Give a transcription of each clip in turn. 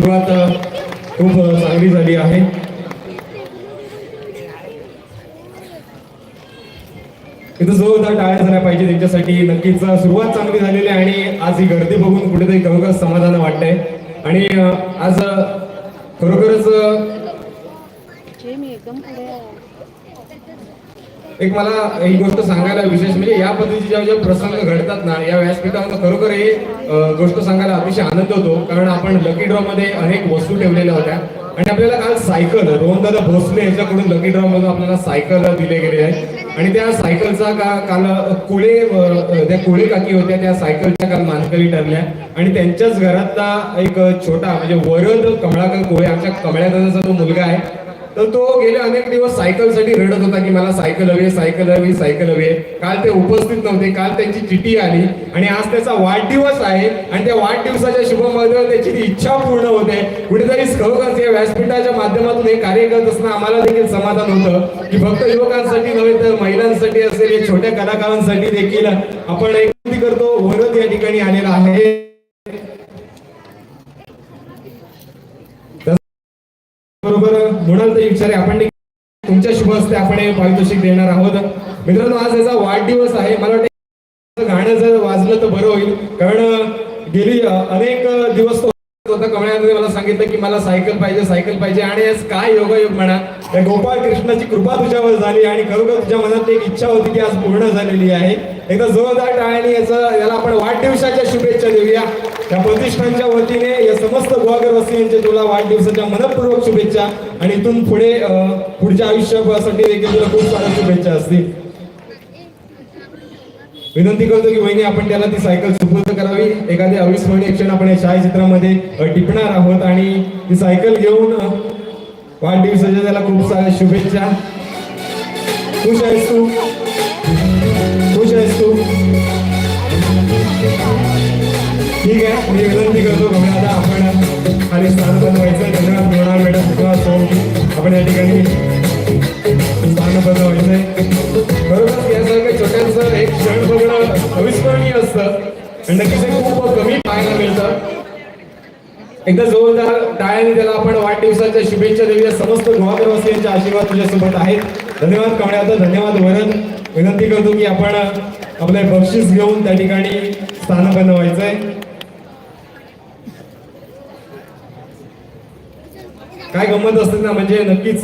सुरुवात खूप चांगली झाली आहे. इथं जोरदार टाळ्या झाल्या पाहिजे त्यांच्यासाठी नक्कीच सुरुवात चांगली झालेली आहे आणि आज ही गर्दी बघून कुठेतरी खरोखर समाधान वाटतंय. आणि आज खरोखरच अ, जे मी एकदम पुढे आहे. एक मला ही गोष्ट सांगायला विशेष म्हणजे या पद्धतीचे ज्या ज्या प्रसंग घडतात ना या व्यासपीठावर खरोखर हे गोष्ट सांगायला अतिशय आनंद होतो. कारण आपण लकी ड्रॉ मध्ये अनेक वस्तू ठेवलेल्या होत्या. आणि आपल्याला काल सायकल रोहनदादा भोसले यांच्याकडून लकी ड्रॉ मधून आपल्याला सायकल दिले गेले आहे आणि त्या सायकलचा का काल कुळे त्या कुळे काकी होत्या त्या सायकलच्या काल मानकरी ठरल्या. आणि त्यांच्याच घरातला एक छोटा म्हणजे वरद कमळाकर कोळे आमच्या कमळ्यादाचा तो मुलगा आहे. तर तो गेले अनेक दिवस सायकलसाठी रडत होता की मला सायकल हवी सायकल हवी सायकल हवी काल ते उपस्थित नव्हते काल त्यांची चिठी आली आणि आज त्याचा वाढदिवस आहे आणि त्या वाढदिवसाच्या शुभमध्ये त्याची इच्छा पूर्ण होते कुठेतरी खरोखरच या व्यासपीठाच्या माध्यमातून हे कार्य करत असताना आम्हाला देखील समाधान होतं की फक्त युवकांसाठी नव्हे तर महिलांसाठी असेल छोट्या कलाकारांसाठी देखील आपण एक करतो वरद या ठिकाणी आलेला आहे. बरोबर म्हणाल तर विचारे आपण तुमच्या शुभ हस्ते आपण हे पारितोषिक देणार आहोत. मित्रांनो आज याचा वाढदिवस आहे. मला वाटतं गाणं जर वाजलं तर बरं होईल. कारण गेली अनेक दिवस तो होता कमळ्यामध्ये मला सांगितलं की मला सायकल पाहिजे सायकल पाहिजे. आणि आज काय योगायोग म्हणा. त्या गोपाळ कृष्णाची कृपा तुझ्यावर झाली आणि खरोखर तुझ्या मनात एक इच्छा होती की आज पूर्ण झालेली आहे. एकदा जोरदार टाळणी याचं याला आपण वाढदिवसाच्या शुभेच्छा देऊया. त्या प्रतिष्ठानच्या वतीने या समस्त गोवागरवासियांच्या तुला वाढदिवसाच्या मनपूर्वक शुभेच्छा आणि इथून पुढे पुढच्या आयुष्यासाठी देखील तुला खूप साऱ्या शुभेच्छा असतील. विनंती करतो की वहिनी आपण त्याला ती सायकल सुपूर्द करावी. एखादी अविस्मरणीय क्षण आपण या छायाचित्रामध्ये टिपणार आहोत आणि ती सायकल घेऊन वाढदिवसाच्या त्याला खूप साऱ्या शुभेच्छा. खुश आहेस तू? खुश आहेस तू? ठीक आहे मी विनंती करतो बघा आता आपण आणि स्थान बनवायचं धन्यवाद मिळणार मॅडम धन्यवाद सोम आपण या ठिकाणी स्थान बनवायचंय. बरोबर यासारख्या छोट्यांचं एक क्षण बघणं अविस्मरणीय असतं. नक्कीच खूप कमी पाहायला मिळतं. एकदा जोरदार टाळ्याने त्याला आपण वाढदिवसाच्या शुभेच्छा देऊया. समस्त गोवागरवासियांचे आशीर्वाद तुझ्यासोबत आहेत. धन्यवाद कमळ्याचा धन्यवाद वरण. विनंती करतो की आपण आपले बक्षीस घेऊन त्या ठिकाणी स्थान बनवायचंय काय गंमत असते ना म्हणजे नक्कीच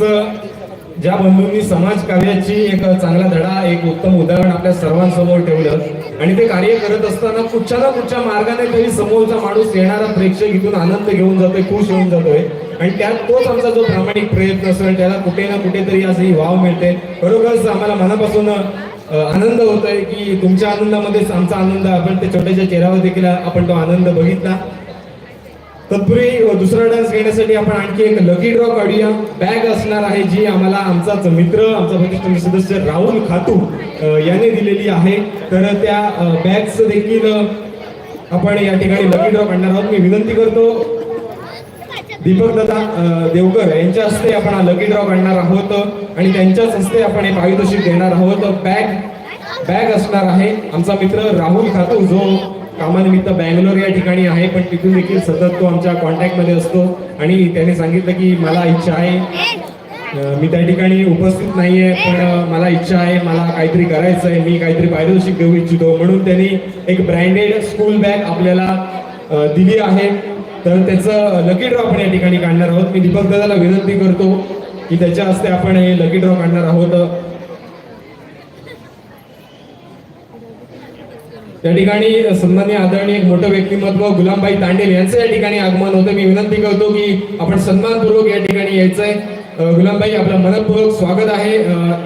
ज्या बंधूंनी समाज कार्याची एक चांगला धडा एक उत्तम उदाहरण आपल्या सर्वांसमोर ठेवलं आणि ते कार्य करत असताना कुठच्या ना कुठच्या मार्गाने तरी समोरचा माणूस येणारा प्रेक्षक इथून आनंद घेऊन जातोय खुश होऊन जातोय. आणि त्यात तोच आमचा जो प्रामाणिक प्रयत्न असेल त्याला कुठे ना कुठेतरी असंही वाव मिळते खरोखरच आम्हाला मनापासून आनंद होत आहे की तुमच्या आनंदामध्येच आमचा आनंद आपण ते छोट्याच्या चेहऱ्यावर देखील आपण तो आनंद बघितला. तत्पूर्वी दुसरा डान्स घेण्यासाठी आपण आणखी एक लकी ड्रॉ काढूया. बॅग असणार आहे जी आम्हाला आमचाच मित्र आमचा प्रतिष्ठान सदस्य राहुल खातू याने दिलेली आहे. तर त्या बॅगचं देखील आपण या ठिकाणी लकी ड्रॉ काढणार आहोत. मी विनंती करतो दीपक दादा देवकर यांच्या हस्ते आपण हा लकी ड्रॉ काढणार आहोत. आणि त्यांच्याच हस्ते आपण हे पारितोषिक देणार आहोत. बॅग बॅग असणार आहे आमचा मित्र राहुल खातू जो कामानिमित्त बँगलोर या ठिकाणी आहे पण तिथून देखील सतत तो आमच्या कॉन्टॅक्टमध्ये असतो. आणि त्याने सांगितलं की मला इच्छा आहे. मी त्या ठिकाणी उपस्थित नाही आहे पण मला इच्छा आहे मला काहीतरी करायचं आहे मी काहीतरी पारितोषिक देऊ इच्छितो. म्हणून त्यांनी एक ब्रँडेड स्कूल बॅग आपल्याला दिली आहे. तर त्याचं लकी ड्रॉ आपण या ठिकाणी काढणार आहोत. मी दीपक दादाला विनंती करतो की त्याच्या हस्ते आपण हे लकी ड्रॉ काढणार आहोत. त्या ठिकाणी सन्मान्य आदरणीय एक मोठं व्यक्तिमत्व गुलामबाई तांडेल यांचं या ठिकाणी आगमन होतं. मी विनंती करतो की आपण सन्मानपूर्वक या ठिकाणी यायचंय. गुलामबाई आपलं मनपूर्वक स्वागत आहे.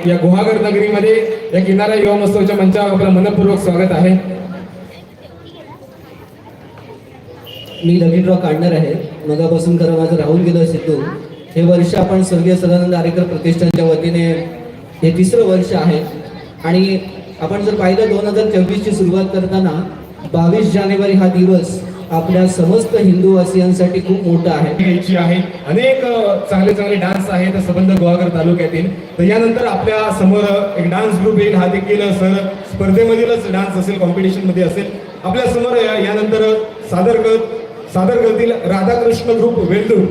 या गुहागर नगरीमध्ये या किनारा युवा महोत्सवच्या मंचावर आपलं मनपूर्वक स्वागत आहे. मी नवीन ड्रॉ काढणार आहे. मगापासून खरं माझं राहून गेलं सिद्धू. हे वर्ष आपण स्वर्गीय सदानंद आरेकर प्रतिष्ठानच्या वतीने हे तिसरं वर्ष आहे. आणि आपण जर पाहिलं दोन हजार चोवीसची सुरुवात करताना बावीस जानेवारी हा दिवस आपल्या समस्त हिंदूवासियांसाठी खूप मोठा आहे. घ्यायची आहे. अनेक चांगले चांगले डान्स आहेत सबंध गुहागर तालुक्यातील. तर यानंतर आपल्यासमोर एक डान्स ग्रुप येईल हा देखील सर. स्पर्धेमधीलच डान्स असेल कॉम्पिटिशनमध्ये असेल. आपल्यासमोर या- यानंतर सादर कर सादर करतील राधाकृष्ण ग्रुप वेल्लूर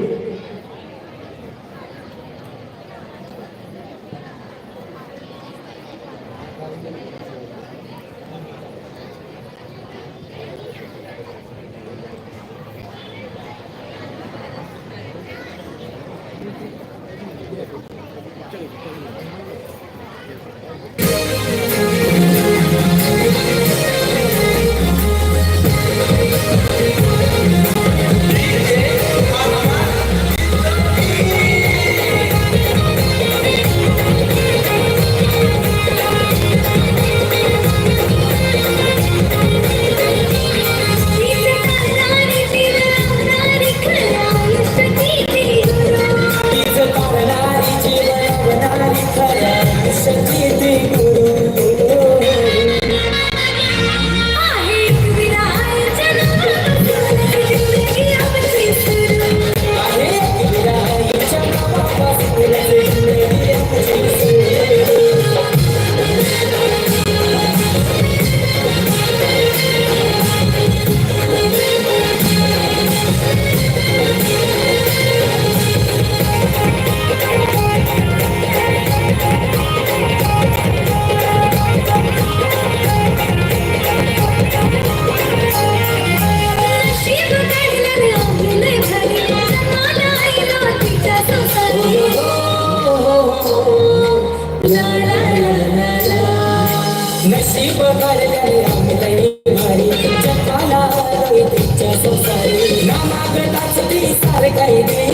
काही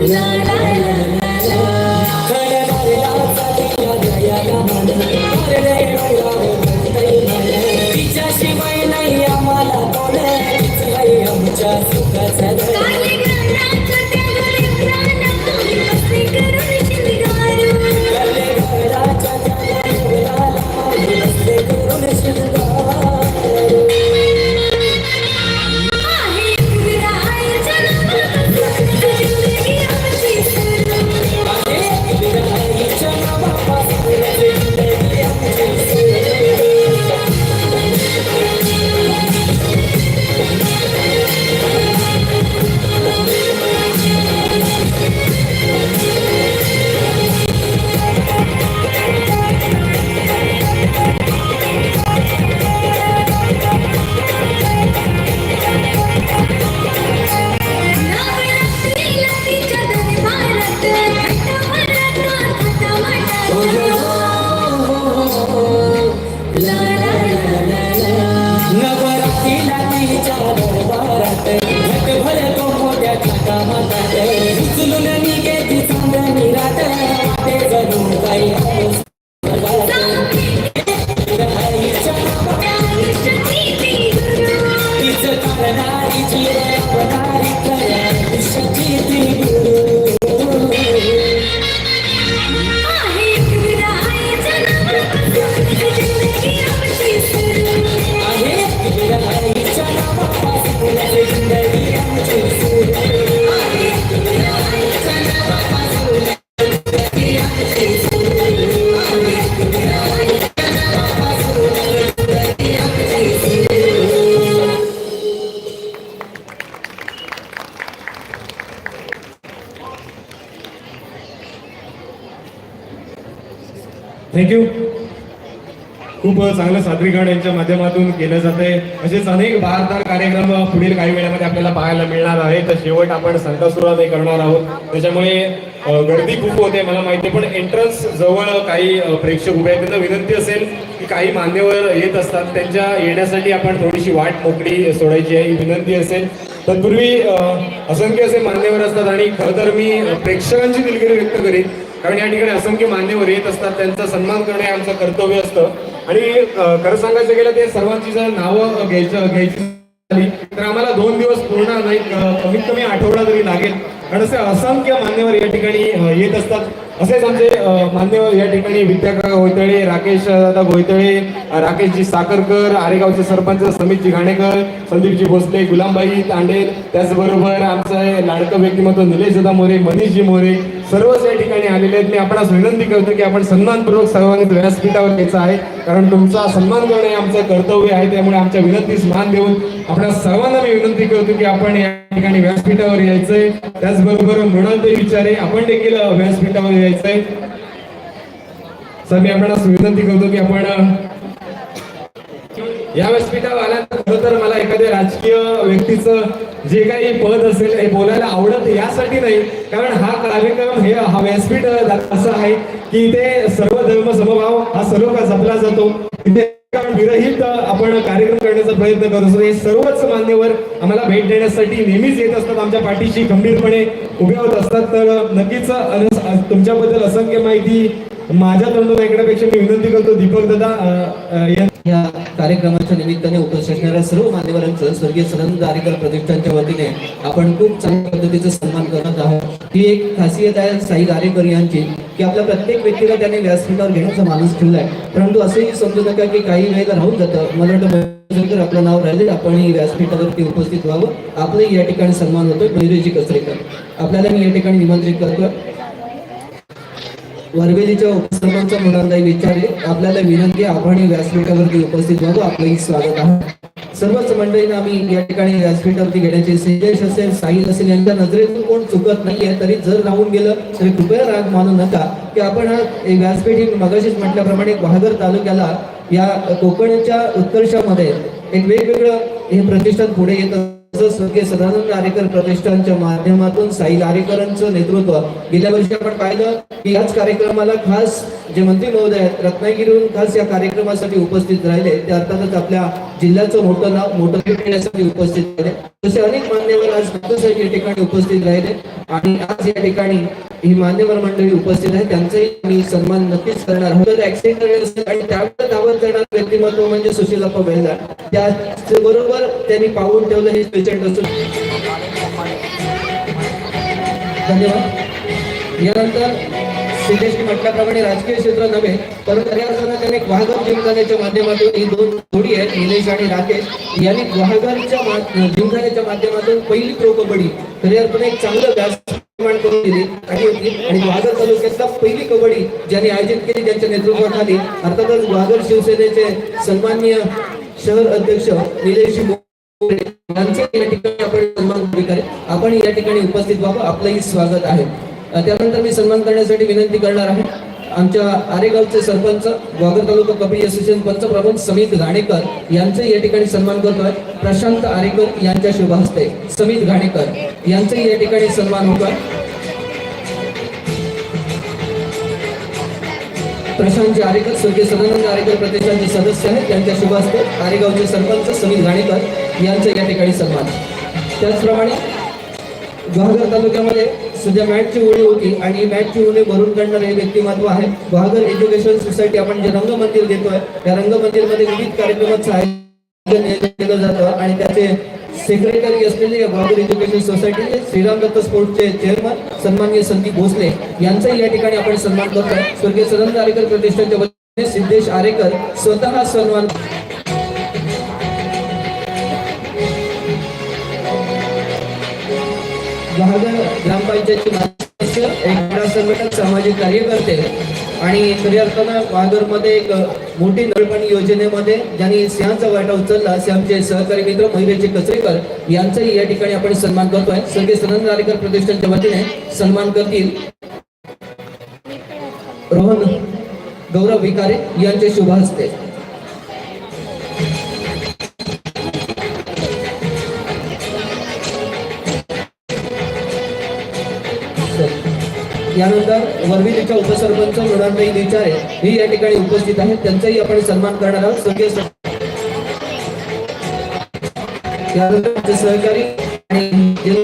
la la la. थँक्यू खूप चांगलं सादरीकरण यांच्या माध्यमातून केलं जात आहे असेच अनेक बारदार कार्यक्रम पुढील काही वेळामध्ये आपल्याला पाहायला मिळणार आहे तर शेवट आपण संतासुराने करणार आहोत. त्याच्यामुळे गर्दी खूप होते मला माहिती आहे पण एंट्रन्स जवळ काही प्रेक्षक उभे आहेत. त्यांना विनंती असेल की काही मान्यवर येत असतात. त्यांच्या येण्यासाठी आपण थोडीशी वाट मोकळी सोडायची आहे. विनंती असेल. तत्पूर्वी असंख्य असे मान्यवर असतात आणि खरं तर मी प्रेक्षकांची दिलगिरी व्यक्त करीन. कारण या ठिकाणी असंख्य मान्यवर येत असतात त्यांचा सन्मान करणे हे आमचं कर्तव्य असतं. आणि खरं सांगायचं गेलं ते सर्वांची जर नावं घ्यायचं घ्यायची झाली. तर आम्हाला दोन दिवस पूर्ण नाही कमीत कमी आठवडा तरी लागेल कारण असे असंख्य मान्यवर या ठिकाणी येत असतात. असेच आमचे मान्यवर या ठिकाणी विद्याका गोयतळे राकेश दादा गोयतळे राकेशजी साखरकर आरेगावचे सरपंच समितजी घाणेकर संदीपजी भोसले गुलामबाई तांडेल त्याचबरोबर आमचं हे लाडकं व्यक्तिमत्व निलेश दादा मोरे मनीषजी मोरे सर्वच या ठिकाणी आलेले आहेत. मी आपणास विनंती करतो की आपण सन्मानपूर्वक सर्वांनी व्यासपीठावर यायचं आहे कारण तुमचा सन्मान करणे आमचं कर्तव्य आहे त्यामुळे आमच्या विनंतीस मान देऊन आपण सर्वांना मी विनंती करतो की आपण या ठिकाणी व्यासपीठावर यायचंय. त्याचबरोबर मृणाल विचारे आपण देखील व्यासपीठावर यायचंय. सर मी आपण विनंती करतो की आपण या व्यासपीठावर आल्यानंतर खरं तर मला एखाद्या राजकीय व्यक्तीचं जे काही पद असेल हे बोलायला आवडत यासाठी नाही. कारण हा कार्यक्रम हे हा व्यासपीठ असं आहे की इथे सर्व धर्म समभाव हा सर्व का जपला जातो. इथे विरहित आपण कार्यक्रम करण्याचा प्रयत्न करत असतो. हे सर्वच मान्यवर आम्हाला भेट देण्यासाठी नेहमीच येत असतात. आमच्या पाठीशी गंभीरपणे उभे होत असतात. तर नक्कीच तुमच्याबद्दल असंख्य माहिती माझ्या तोंडून ऐकण्यापेक्षा मी विनंती करतो दीपक दादा या या कार्यक्रमाच्या निमित्ताने उपस्थित असणाऱ्या सर्व मान्यवरांचं स्वर्गीय सनंद दारेकर प्रतिष्ठानच्या वतीने आपण खूप चांगल्या पद्धतीचं सन्मान करत आहोत. ही एक खासियत आहे साई दारेकर यांची. की आपल्या प्रत्येक व्यक्तीला त्याने व्यासपीठावर घेण्याचा माणूस ठेवलाय. परंतु असंही समजू नका की काही वेळेला राहून जातं. मला वाटतं जर आपलं नाव राहिले आपण व्यासपीठावरती उपस्थित व्हावं. आपलंही या ठिकाणी सन्मान होतोय. मयुरीजी कसरेकर. आपल्याला मी या ठिकाणी निमंत्रित करतोय. वरवेलीच्या उपसरपंच मुलांनाही विचारले. आपल्याला विनंती आपण व्यासपीठावरती उपस्थित व्हावं आपलंही स्वागत आहे. सर्वच मंडळींना आम्ही या ठिकाणी व्यासपीठावरती घेण्याचे सिद्धेश असेल साहिल असेल यांच्या नजरेतून कोण चुकत नाहीये तरी जर राहून गेलं तरी कृपया राग मानू नका. की आपण हा व्यासपीठ ही मगाशीच म्हटल्याप्रमाणे बहादर तालुक्याला या कोकणच्या उत्कर्षामध्ये एक वेगवेगळं हे प्रतिष्ठान पुढे येत. स्वर्गीय सदानंद आरेकर प्रतिष्ठानच्या माध्यमातून साई आरेकरांचं नेतृत्व. गेल्या वर्षी आपण पाहिलं की याच कार्यक्रमाला खास जे मंत्री महोदय आहेत रत्नागिरीहून खास या कार्यक्रमासाठी उपस्थित राहिले. ते अर्थातच आपल्या जिल्ह्याचं मोठं नाव मोठं घेण्यासाठी उपस्थित राहिले. तसे अनेक मान्यवर आज नागपूरसाठी या ठिकाणी उपस्थित राहिले. आणि आज या ठिकाणी ही मान्यवर मंडळी उपस्थित आहे त्यांचाही मी सन्मान नक्कीच करणार आहोत. तर ऍक्सिडेंट असेल आणि त्यावेळेला धावत करणार व्यक्तिमत्व म्हणजे सुशीलाप्पा बेलदार त्याचबरोबर त्यांनी पाहून ठेवलं हे पेशंट असून. धन्यवाद. यानंतर सिद्धेश म्हटल्याप्रमाणे राजकीय क्षेत्र नव्हे परंतु या असताना त्याने ग्वाहगर जिंकण्याच्या माध्यमातून ही दोन जोडी आहेत निलेश आणि राकेश. यांनी ग्वाहगरच्या जिंकण्याच्या माध्यमातून पहिली प्रो कबड्डी. खऱ्या अर्थाने एक चांगलं व्यास निर्माण करून दिली आणि होती. आणि वाघर तालुक्यातला पहिली कबड्डी ज्यांनी आयोजित केली त्यांच्या नेतृत्वाखाली अर्थातच वाघर शिवसेनेचे सन्मान्य शहर अध्यक्ष निलेश यांचे या ठिकाणी आपण सन्मान आपण या ठिकाणी उपस्थित व्हावं. आपलंही स्वागत आहे. त्यानंतर मी सन्मान करण्यासाठी विनंती करणार आहे. आमच्या आरेगावचे सरपंच वागर तालुका कबड्डी असोसिएशन पंचप्रमुख समित घाणेकर यांचे या ठिकाणी सन्मान करतोय. प्रशांत आरेकर यांच्या शुभ हस्ते समित घाणेकर यांचे या ठिकाणी सन्मान होतोय. प्रशांत आरेकर स्वर्गीय सदानंद आरेकर प्रतिष्ठानचे सदस्य आहेत. त्यांच्या शुभ हस्ते आरेगावचे सरपंच समीर घाणेकर यांचे या ठिकाणी सन्मान. त्याचप्रमाणे गुहागर तालुक्यामध्ये सध्या मॅटची ओळी होती आणि मॅटची ओळी भरून काढणारे व्यक्तिमत्व आहे. गुहागर एज्युकेशन सोसायटी आपण जे रंग मंदिर घेतोय त्या रंग मंदिरमध्ये विविध कार्यक्रमाचं आयोजन केलं जातं आणि त्याचे सेक्रेटरी असलेले या एज्युकेशन सोसायटीचे श्रीराम दत्त स्पोर्ट्सचे चेअरमन सन्माननीय संदीप भोसले यांचाही या ठिकाणी आपण सन्मान करतोय. स्वर्गीय सदन आरेकर प्रतिष्ठानच्या वतीने सिद्धेश आरेकर स्वतः सन्मान गुहागर ग्रामपंचायतचे माजी एक क्रीडा संघटक सामाजिक कार्यकर्ते आणि खरी अर्थानं गुहागरमध्ये एक मोठी नळपाणी योजनेमध्ये ज्यांनी सिंहाचा वाटा उचलला असे आमचे सहकारी मित्र महिलेचे कचरेकर यांचाही या ठिकाणी आपण सन्मान करतोय. सगळे सनंद नारेकर प्रतिष्ठानच्या वतीने सन्मान करतील. रोहन गौरव विकारे यांचे शुभ हस्ते. यानंतर वरविलीच्या उपसरपंच मृणालताई विचारे ही या ठिकाणी उपस्थित आहेत. त्यांचाही आपण सन्मान करणार आहोत. संघीय त्यानंतर सहकारी आणि जिल्हा